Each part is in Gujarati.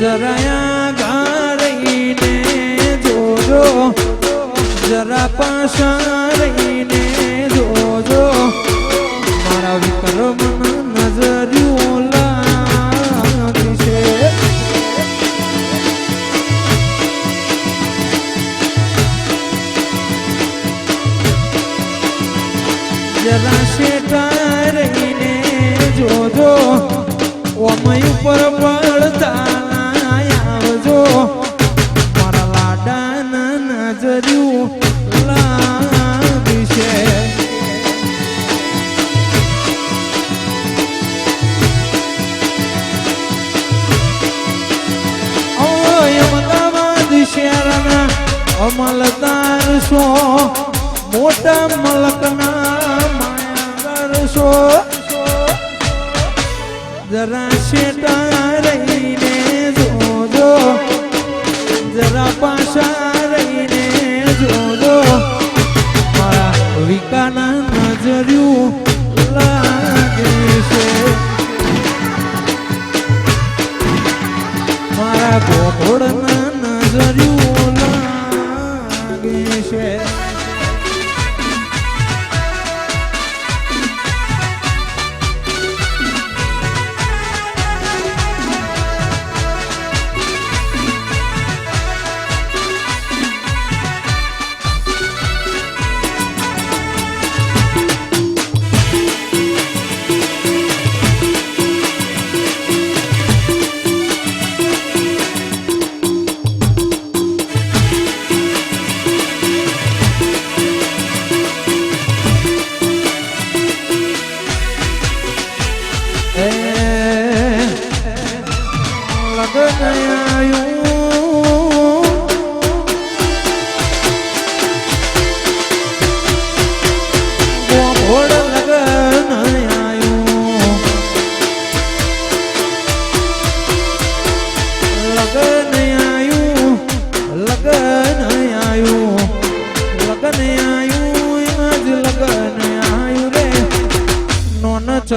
જરાયા ગારઈને જોજો જરા પાછા રહીને જોજો. મારા વિક્રમ જરા શેઠા અમલદાર છો મોટા મલકના માયાદાર છો જરા શેટા રહીને જોજો, જરા પાછા રહીને જોજો. મારા વિકાના નજર્યું લાગે છે. મારા ગોગોળના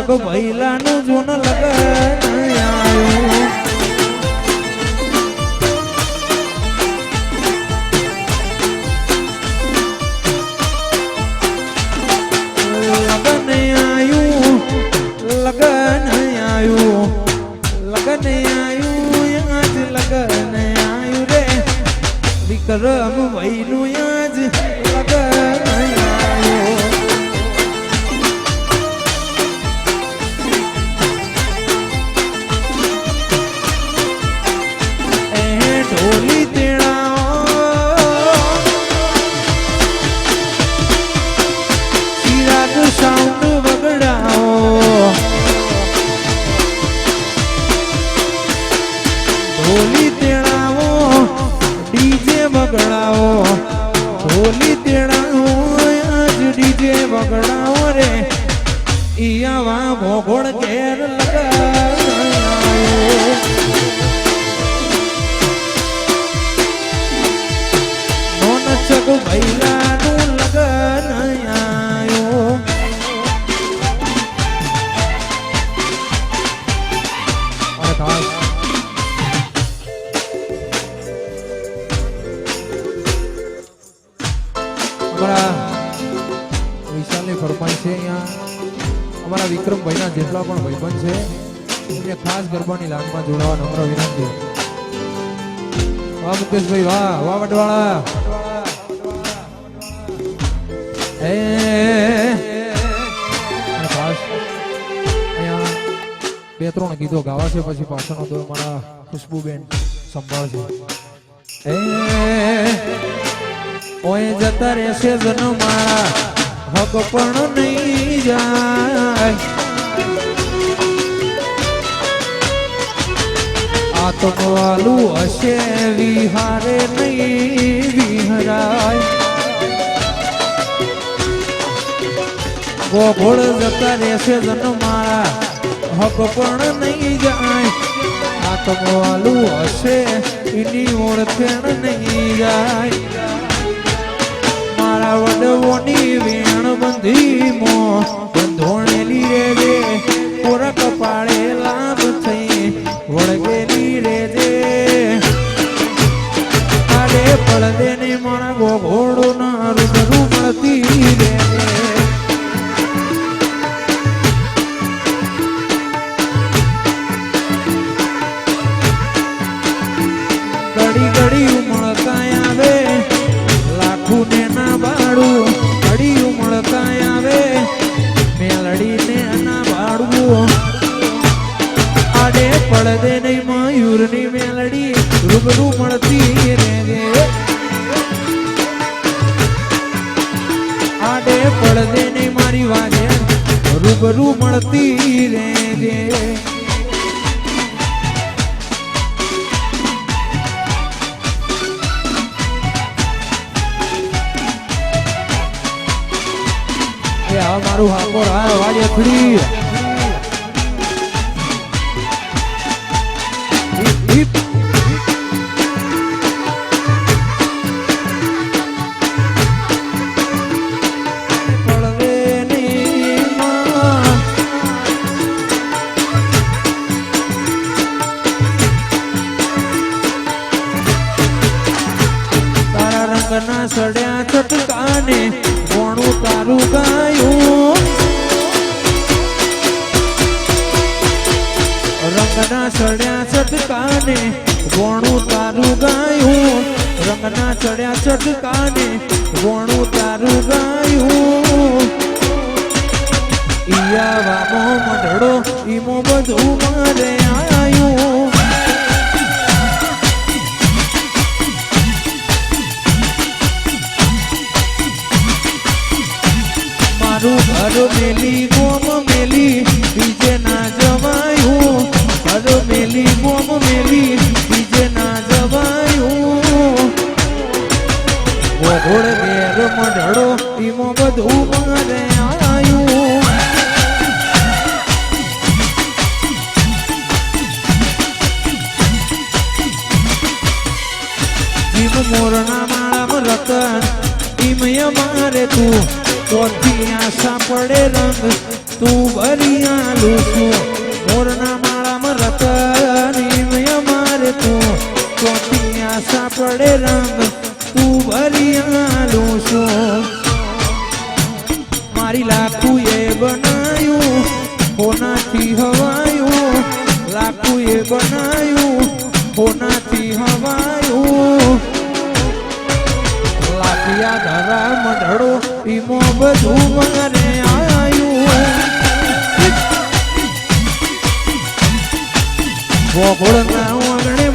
ચક ભૈલાનું જોન લગન આયું લગન આયું લગન આયું લગન આયું આજ લગન આયું રે. વિક્રમ ભાઈનું ભોગોળ ઘેર લગાયો. નોન ચક ભૈલાનું લગન આયો. અમારા વિશાલની ફરમાઈ છે અહીંયા. અમારા વિક્રમભાઈના જેટલા પણ ભાઈબંધ છે, એમને ખાસ ગરબાની લાગમાં જોડાવા નમ્ર વિનંતી. વાહ મુકેશભાઈ, વાહ વાહ વટવાળા એ ખાસ બે, ત્રણ ગીતો ગાવા છે, પછી પાછળનો તો મારા ખુશ્બુબેન સંભાળશે એ ઓય જતા રહેશે જન મારા હક પણ નહીં જાય. આત્મવાલું હશે, વિહારે નહીં વિહરાય. ગોગોળ જતા રહેશે જન મારા હક પણ નહીં જાય. આત્મવાલું હશે, એની ઓળખેણ નહીં જાય. મારા વડવોની વેણ બંધી મો બંધોણેલી રે રે કોરા કપાળે લાભ થઈ, વળગેલી રેજે. અરે પળદેની મારા ગોઘોડો રૂબરૂ મળતી રે રે. મારું હાકોર હા વાજે ફરી. રંગના સડ્યા છટકાને કોણું તારું ગાયું. રંગના સડ્યા છટકાને કોણું તારું ગાયું. રંગના ચડ્યા છટકાને કોણું તારું ગાયું. ઈયાવાનો મંડળો ઈમો બધું મારે આયું ઘર મેલી, ગોમ મેલી બીજે ના જવાયું. ઘર મેલી, ગોમ મેલી બીજે ના જવાયું. ગોઘોડ ઘેર મઢડો ઈમો બધું મારે આયું. જીમ મોરના માળામાં રતન ઈમય મારે તું. ચોથી આશા પડે રંગ, તું ભરી આલું છું મોરના માળામાં રતન ઈમય મારે તું. ચોથી આશા પડે રંગ, તું ભરી આલું છું મારી લાખું એ બનાયું કોનાથી હવાયું. લાખું એ બનાયું લાખિયા ધરા મંડળો ઈમો બધું મારે આયું ગોકુળના આંગણે